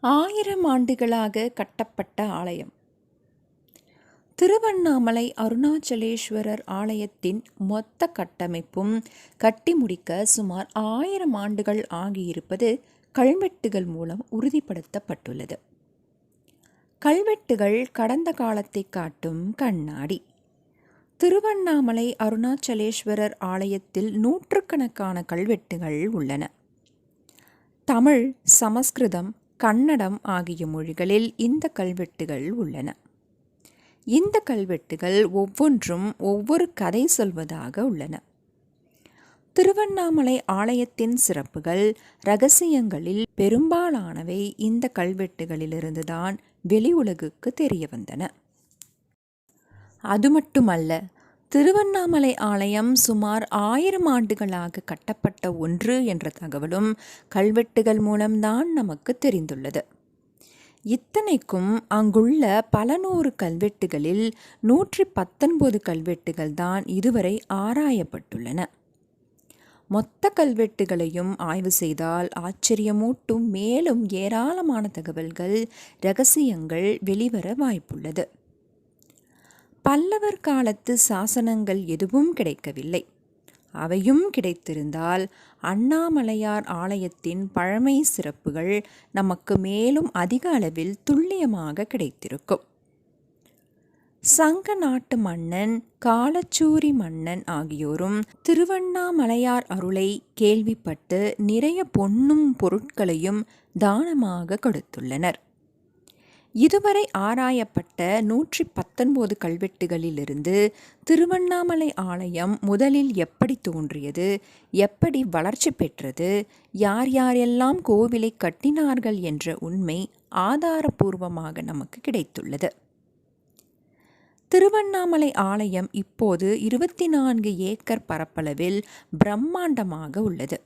ஆயிரம் ஆண்டுகளாக கட்டப்பட்ட ஆலயம். திருவண்ணாமலை அருணாச்சலேஸ்வரர் ஆலயத்தின் மொத்த கட்டமைப்பும் கட்டி முடிக்க சுமார் ஆயிரம் ஆண்டுகள் ஆகியிருப்பது கல்வெட்டுகள் மூலம் உறுதிப்படுத்தப்பட்டுள்ளது. கல்வெட்டுகள் கடந்த காலத்தை காட்டும் கண்ணாடி. திருவண்ணாமலை அருணாச்சலேஸ்வரர் ஆலயத்தில் நூற்றுக்கணக்கான கல்வெட்டுகள் உள்ளன. தமிழ் சமஸ்கிருதம் கன்னடம் ஆகிய மொழிகளில் இந்த கல்வெட்டுகள் உள்ளன. இந்த கல்வெட்டுகள் ஒவ்வொன்றும் ஒவ்வொரு கதை சொல்வதாக உள்ளன. திருவண்ணாமலை ஆலயத்தின் சிறப்புகள் ரகசியங்களில் பெரும்பாலானவை இந்த கல்வெட்டுகளிலிருந்துதான் வெளி உலகுக்கு தெரிய வந்தன. அது மட்டுமல்ல திருவண்ணாமலை ஆலயம் சுமார் ஆயிரம் ஆண்டுகளாக கட்டப்பட்ட ஒன்று என்ற தகவலும் கல்வெட்டுகள் மூலம்தான் நமக்கு தெரிந்துள்ளது. இத்தனைக்கும் அங்குள்ள பல நூறு கல்வெட்டுகளில் நூற்றி பத்தொன்பது கல்வெட்டுகள் தான் இதுவரை ஆராயப்பட்டுள்ளன. மொத்த கல்வெட்டுகளையும் ஆய்வு செய்தால் ஆச்சரியமூட்டும் மேலும் ஏராளமான தகவல்கள் ரகசியங்கள் வெளிவர வாய்ப்புள்ளது. பல்லவர் காலத்து சாசனங்கள் எதுவும் கிடைக்கவில்லை. அவையும் கிடைத்திருந்தால் அண்ணாமலையார் ஆலயத்தின் பழமை சிறப்புகள் நமக்கு மேலும் அதிக அளவில் துல்லியமாக கிடைத்திருக்கும். சங்க நாட்டு மன்னன் காலச்சூரி மன்னன் ஆகியோரும் திருவண்ணாமலையார் அருளை கேள்விப்பட்டு நிறைய பொன்னும் பொருட்களையும் தானமாக கொடுத்துள்ளனர். இதுவரை ஆராயப்பட்ட நூற்றி பத்தொன்பது கல்வெட்டுகளிலிருந்து திருவண்ணாமலை ஆலயம் முதலில் எப்படி தோன்றியது எப்படி வளர்ச்சி பெற்றது யார் யாரெல்லாம் கோவிலை கட்டினார்கள் என்ற உண்மை ஆதாரபூர்வமாக நமக்கு கிடைத்துள்ளது. திருவண்ணாமலை ஆலயம் இப்போது இருபத்தி நான்கு ஏக்கர் பரப்பளவில் பிரம்மாண்டமாக உள்ளது.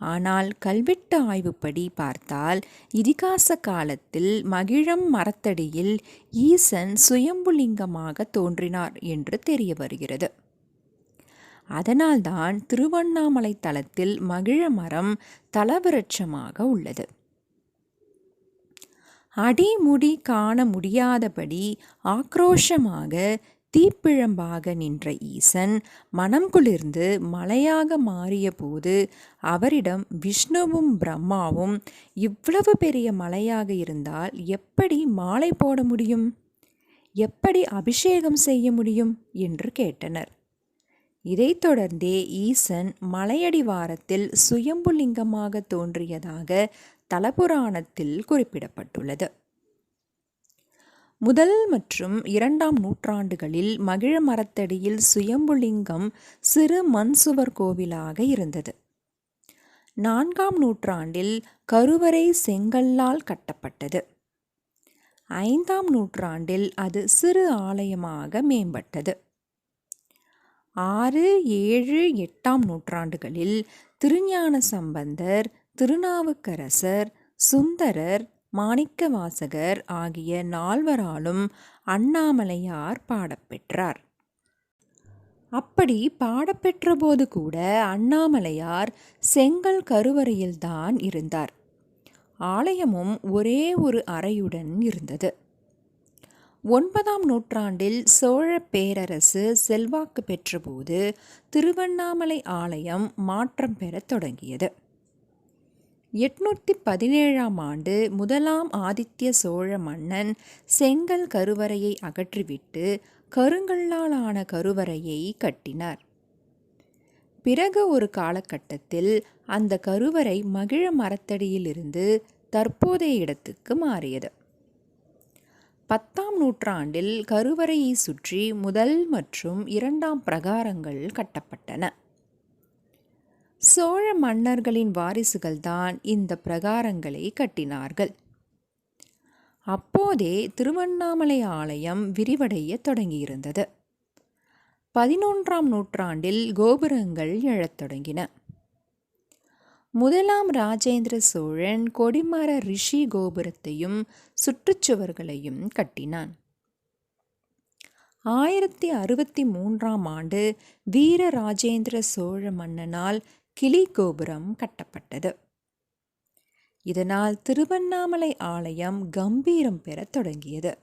ஆனால் கல்வெட்டு ஆய்வுப்படி பார்த்தால் இதிகாச காலத்தில் மகிழம் மரத்தடியில் ஈசன் சுயம்புலிங்கமாக தோன்றினார் என்று தெரிய வருகிறது. அதனால்தான் திருவண்ணாமலை தலத்தில் மகிழ மரம் தலவிருட்சமாக உள்ளது. அடிமுடி காண முடியாதபடி ஆக்ரோஷமாக தீப்பிழம்பாக நின்ற ஈசன் மனம் குளிர்ந்து மலையாக மாறியபோது அவரிடம் விஷ்ணுவும் பிரம்மாவும் இவ்வளவு பெரிய மலையாக இருந்தால் எப்படி மாலை போட முடியும்? எப்படி அபிஷேகம் செய்ய முடியும்? என்று கேட்டனர். இதைத் தொடர்ந்தே ஈசன் மலையடிவாரத்தில் சுயம்புலிங்கமாக தோன்றியதாக தலபுராணத்தில் குறிப்பிடப்பட்டுள்ளது. முதல் மற்றும் இரண்டாம் நூற்றாண்டுகளில் மகிழ மரத்தடியில் சுயம்புலிங்கம் சிறு மண் சுவர் கோவிலாக இருந்தது. நான்காம் நூற்றாண்டில் கருவறை செங்கல்லால் கட்டப்பட்டது. ஐந்தாம் நூற்றாண்டில் அது சிறு ஆலயமாக மேம்பட்டது. ஆறு ஏழு எட்டாம் நூற்றாண்டுகளில் திருஞான சம்பந்தர் திருநாவுக்கரசர் சுந்தரர் மாணிக்கவாசகர் ஆகிய நால்வராலும் அண்ணாமலையார் பாடப்பெற்றார் அப்படி பாடப்பெற்றபோது கூட அண்ணாமலையார் செங்கல் கருவறையில்தான் இருந்தார். ஆலயமும் ஒரே ஒரு அறையுடன் இருந்தது. ஒன்பதாம் நூற்றாண்டில் சோழ பேரரசு செல்வாக்கு பெற்றபோது திருவண்ணாமலை ஆலயம் மாற்றம் பெறத் தொடங்கியது. எட்நூற்றி பதினேழாம் ஆண்டு முதலாம் ஆதித்ய சோழ மன்னன் செங்கல் கருவறையை அகற்றிவிட்டு கருங்கல்லாலான கருவறையை கட்டினார். பிறகு ஒரு காலகட்டத்தில் அந்த கருவறை மகிழ மரத்தடியிலிருந்து தற்போதைய இடத்துக்கு மாறியது. பத்தாம் நூற்றாண்டில் கருவறையை சுற்றி முதல் மற்றும் இரண்டாம் பிரகாரங்கள் கட்டப்பட்டன. சோழ மன்னர்களின் வாரிசுகள்தான் இந்த பிரகாரங்களை கட்டினார்கள். அப்போதே திருவண்ணாமலை ஆலயம் விரிவடைய தொடங்கியிருந்தது. பதினொன்றாம் நூற்றாண்டில் கோபுரங்கள் எழத் தொடங்கின. முதலாம் ராஜேந்திர சோழன் கொடிமர ரிஷி கோபுரத்தையும் சுற்றுச்சுவர்களையும் கட்டினான். ஆயிரத்தி அறுபத்தி மூன்றாம் ஆண்டு வீர ராஜேந்திர சோழ மன்னனால் கிளி கோபுரம் கட்டப்பட்டது. இதனால் திருவண்ணாமலை ஆலயம் கம்பீரம் பெறத் தொடங்கியது.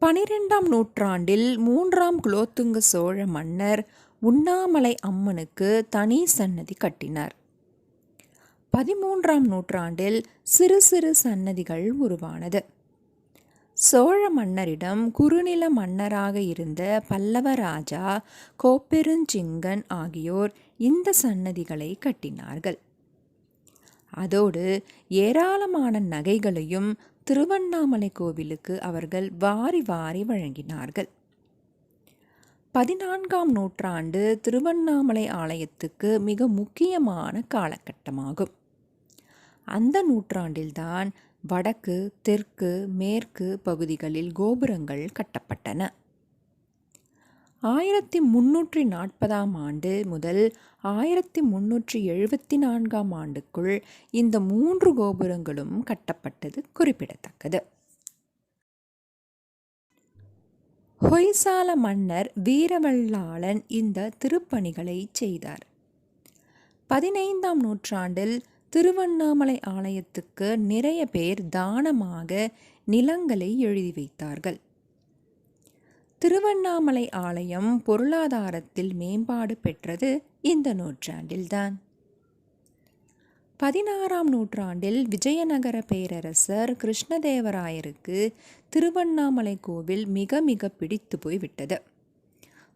பனிரெண்டாம் நூற்றாண்டில் மூன்றாம் குலோத்துங்க சோழ மன்னர் உண்ணாமலை அம்மனுக்கு தனி சன்னதி கட்டினார். பதிமூன்றாம் நூற்றாண்டில் சிறு சிறு சன்னதிகள் உருவானது. சோழ மன்னரிடம் குறுநில மன்னராக இருந்த பல்லவ ராஜா கோப்பெருஞ்சிங்கன் ஆகியோர் இந்த சன்னதிகளை கட்டினார்கள். அதோடு ஏராளமான நகைகளையும் திருவண்ணாமலை கோவிலுக்கு அவர்கள் வாரி வாரி வழங்கினார்கள். பதினான்காம் நூற்றாண்டு திருவண்ணாமலை ஆலயத்துக்கு மிக முக்கியமான காலகட்டமாகும். அந்த நூற்றாண்டில்தான் வடக்கு தெற்கு மேற்கு பகுதிகளில் கோபுரங்கள் கட்டப்பட்டன. ஆயிரத்தி முன்னூற்றி நாற்பதாம் ஆண்டு முதல் ஆயிரத்தி முன்னூற்றி எழுபத்தி நான்காம் ஆண்டுக்குள் இந்த மூன்று கோபுரங்களும் கட்டப்பட்டது குறிப்பிடத்தக்கது. ஹொய்சால மன்னர் வீரவல்லாளன் இந்த திருப்பணிகளை செய்தார். பதினைந்தாம் நூற்றாண்டில் திருவண்ணாமலை ஆலயத்துக்கு நிறைய பேர் தானமாக நிலங்களை எழுதி வைத்தார்கள். திருவண்ணாமலை ஆலயம் பொருளாதாரத்தில் மேம்பாடு பெற்றது இந்த நூற்றாண்டில்தான். பதினாறாம் நூற்றாண்டில் விஜயநகர பேரரசர் கிருஷ்ணதேவராயருக்கு திருவண்ணாமலை கோவில் மிக மிக பிடித்து போய்விட்டது.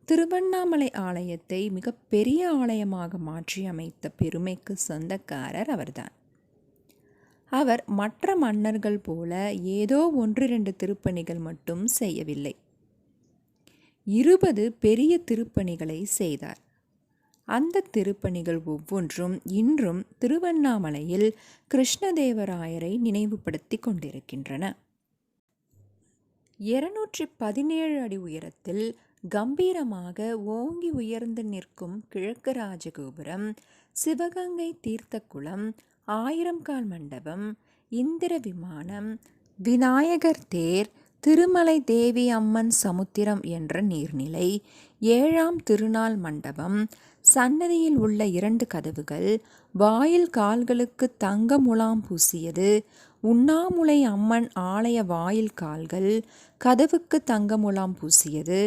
திருவண்ணாமலை ஆலயத்தை மிகப்பெரிய ஆலயமாக மாற்றி அமைத்த பெருமைக்கு சொந்தக்காரர் அவர்தான். அவர் மற்ற மன்னர்கள் போல ஏதோ ஒன்று ரெண்டு திருப்பணிகள் மட்டும் செய்யவில்லை. இருபது பெரிய திருப்பணிகளை செய்தார். அந்த திருப்பணிகள் ஒவ்வொன்றும் இன்றும் திருவண்ணாமலையில் கிருஷ்ணதேவராயரை நினைவுபடுத்தி கொண்டிருக்கின்றன. இருநூற்றி பதினேழு அடி உயரத்தில் கம்பீரமாக ஓங்கி உயர்ந்து நிற்கும் கிழக்கு ராஜகோபுரம் சிவகங்கை தீர்த்தக்குளம் ஆயிரம் கால் மண்டபம் இந்திர விமானம் விநாயகர் தேர் திருமலை தேவி அம்மன் சமுத்திரம் என்ற நீர்நிலை ஏழாம் திருநாள் மண்டபம் சன்னதியில் உள்ள இரண்டு கதவுகள் வாயில் கால்களுக்கு தங்க முலாம் பூசியது உண்ணாமுலை அம்மன் ஆலய வாயில் கால்கள் கதவுக்கு தங்க முலாம் பூசியது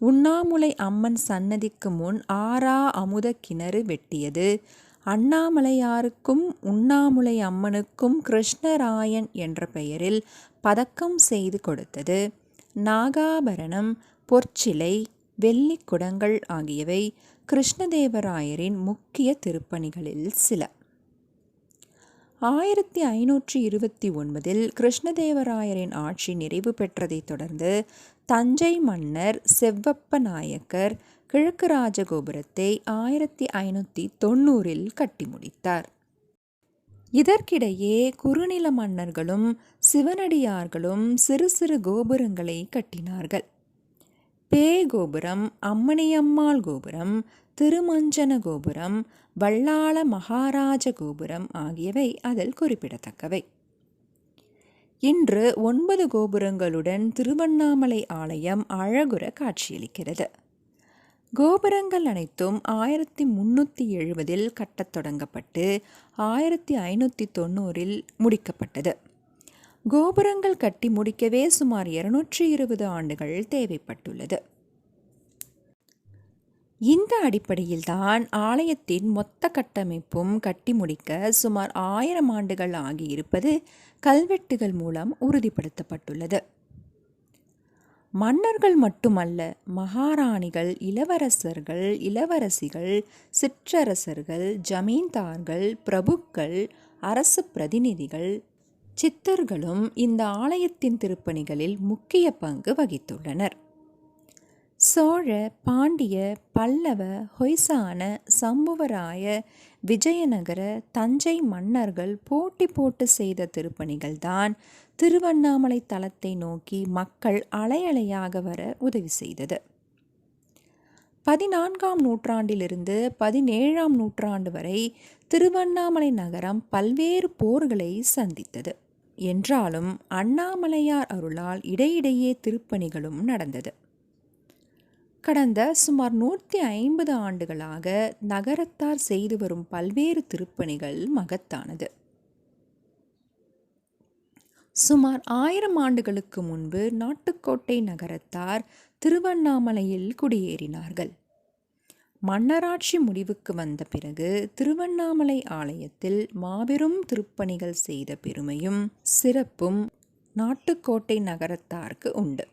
உண்ணாமுலை அம்மன் சன்னதிக்கு முன் ஆறா அமுத கிணறு வெட்டியது. அண்ணாமலையாருக்கும் உண்ணாமுலை அம்மனுக்கும் கிருஷ்ணராயன் என்ற பெயரில் பதக்கம் செய்து கொடுத்தது. நாகாபரணம் பொற்சிலை வெள்ளி குடங்கள் ஆகியவை கிருஷ்ணதேவராயரின் முக்கிய திருப்பணிகளில் சில. ஆயிரத்தி ஐநூற்றி இருபத்தி ஒன்பதில் கிருஷ்ணதேவராயரின் ஆட்சி நிறைவு பெற்றதைத் தொடர்ந்து தஞ்சை மன்னர் செவ்வப்ப நாயக்கர் கிழக்கு ராஜகோபுரத்தை ஆயிரத்தி ஐநூற்றி தொண்ணூறில் கட்டி முடித்தார். இதற்கிடையே குறுநில மன்னர்களும் சிவனடியார்களும் சிறு சிறு கோபுரங்களை கட்டினார்கள். பே கோபுரம் அம்மணியம்மாள் கோபுரம் திருமஞ்சன கோபுரம் வல்லாள மகாராஜ கோபுரம் ஆகியவை அதில் குறிப்பிடத்தக்கவை. இன்று ஒன்பது கோபுரங்களுடன் திருவண்ணாமலை ஆலயம் அழகுற காட்சியளிக்கிறது. கோபுரங்கள் அனைத்தும் ஆயிரத்தி முன்னூற்றி எழுபதில் கட்டத் தொடங்கப்பட்டு ஆயிரத்தி ஐநூற்றி தொண்ணூறில் முடிக்கப்பட்டது. கோபுரங்கள் கட்டி முடிக்கவே சுமார் இருநூற்றி இருபது ஆண்டுகள் தேவைப்பட்டுள்ளது. இந்த அடிப்படையில்தான் ஆலயத்தின் மொத்த கட்டமைப்பும் கட்டி முடிக்க சுமார் ஆயிரம் ஆண்டுகள் ஆகியிருப்பது கல்வெட்டுகள் மூலம் உறுதிப்படுத்தப்பட்டுள்ளது. மன்னர்கள் மட்டுமல்ல மகாராணிகள் இளவரசர்கள் இளவரசிகள் சிற்றரசர்கள் ஜமீன்தார்கள் பிரபுக்கள் அரசு பிரதிநிதிகள் சித்தர்களும் இந்த ஆலயத்தின் திருப்பணிகளில் முக்கிய பங்கு வகித்துள்ளனர். சோழ பாண்டிய பல்லவ ஹொய்சான சம்புவராய விஜயநகர தஞ்சை மன்னர்கள் போட்டி போட்டு செய்த திருப்பணிகள்தான் திருவண்ணாமலை தலத்தை நோக்கி மக்கள் அலையலையாக வர உதவி செய்தது. பதினான்காம் நூற்றாண்டிலிருந்து பதினேழாம் நூற்றாண்டு வரை திருவண்ணாமலை நகரம் பல்வேறு போர்களை சந்தித்தது. என்றாலும் அண்ணாமலையார் அருளால் இடையிடையே திருப்பணிகளும் நடந்தது. கடந்த சுமார் நூற்றி ஐம்பது ஆண்டுகளாக நகரத்தார் செய்து வரும் பல்வேறு திருப்பணிகள் மகத்தானது. சுமார் ஆயிரம் ஆண்டுகளுக்கு முன்பு நாட்டுக்கோட்டை நகரத்தார் திருவண்ணாமலையில் குடியேறினார்கள். மன்னராட்சி முடிவுக்கு வந்த பிறகு திருவண்ணாமலை ஆலயத்தில் மாபெரும் திருப்பணிகள் செய்த பெருமையும் சிறப்பும் நாட்டுக்கோட்டை நகரத்தாருக்கு உண்டு.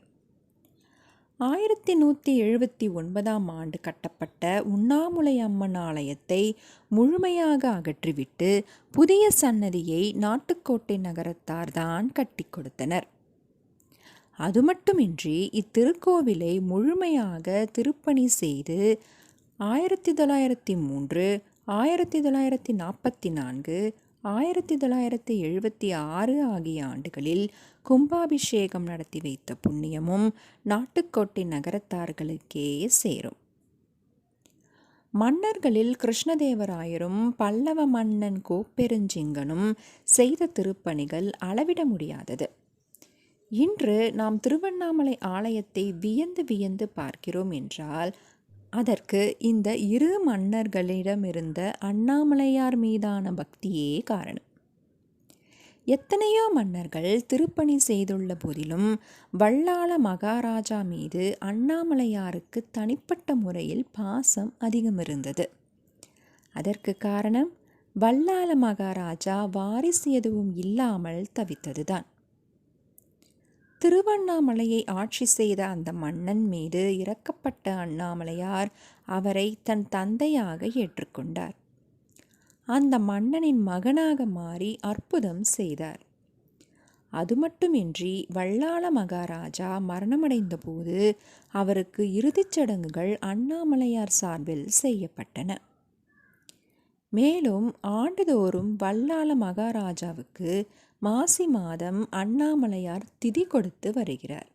ஆயிரத்தி நூற்றி எழுபத்தி ஒன்பதாம் ஆண்டு கட்டப்பட்ட உண்ணாமுலை அம்மன் ஆலயத்தை முழுமையாக அகற்றிவிட்டு புதிய சன்னதியை நாட்டுக்கோட்டை நகரத்தார் தான் கட்டி கொடுத்தனர். அது மட்டுமின்றி இத்திருக்கோவிலை முழுமையாக திருப்பணி செய்து ஆயிரத்தி தொள்ளாயிரத்தி மூன்று ஆயிரத்தி தொள்ளாயிரத்தி நாற்பத்தி நான்கு ஆயிரத்தி தொள்ளாயிரத்தி எழுபத்தி ஆறு ஆகிய ஆண்டுகளில் கும்பாபிஷேகம் நடத்தி வைத்த புண்ணியமும் நாட்டுக்கோட்டை நகரத்தார்களுக்கே சேரும். மன்னர்களில் கிருஷ்ணதேவராயரும் பல்லவ மன்னன் கோப்பெருஞ்சிங்கனும் செய்த திருப்பணிகள் அளவிட முடியாதது. இன்று நாம் திருவண்ணாமலை ஆலயத்தை வியந்து வியந்து பார்க்கிறோம் என்றால் அதற்கு இந்த இரு மன்னர்களிடமிருந்த அண்ணாமலையார் மீதான பக்தியே காரணம். எத்தனையோ மன்னர்கள் திருப்பணி செய்துள்ள போதிலும் வல்லாள மகாராஜா மீது அண்ணாமலையாருக்கு தனிப்பட்ட முறையில் பாசம் அதிகம் இருந்தது அதற்கு காரணம் வல்லாள மகாராஜா வாரிசு எதுவும் இல்லாமல் தவித்ததுதான். திருவண்ணாமலையை ஆட்சி செய்த அந்த மன்னன் மீது இறக்கப்பட்ட அண்ணாமலையார் அவரை தன் தந்தையாக ஏற்றுக்கொண்டார். அந்த மன்னனின் மகனாக மாறி அற்புதம் செய்தார். அது மட்டுமின்றி வல்லாள மகாராஜா மரணமடைந்த போது அவருக்கு இறுதிச் சடங்குகள் அண்ணாமலையார் சார்பில் செய்யப்பட்டன. மேலும் ஆண்டுதோறும் வல்லாள மகாராஜாவுக்கு மாசி மாதம் அண்ணாமலையார் திதி கொடுத்து வருகிறார்.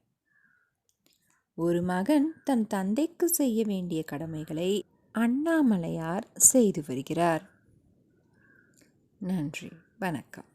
ஒரு மகன் தன் தந்தைக்கு செய்ய வேண்டிய கடமைகளை அண்ணாமலையார் செய்து வருகிறார். நன்றி வணக்கம்.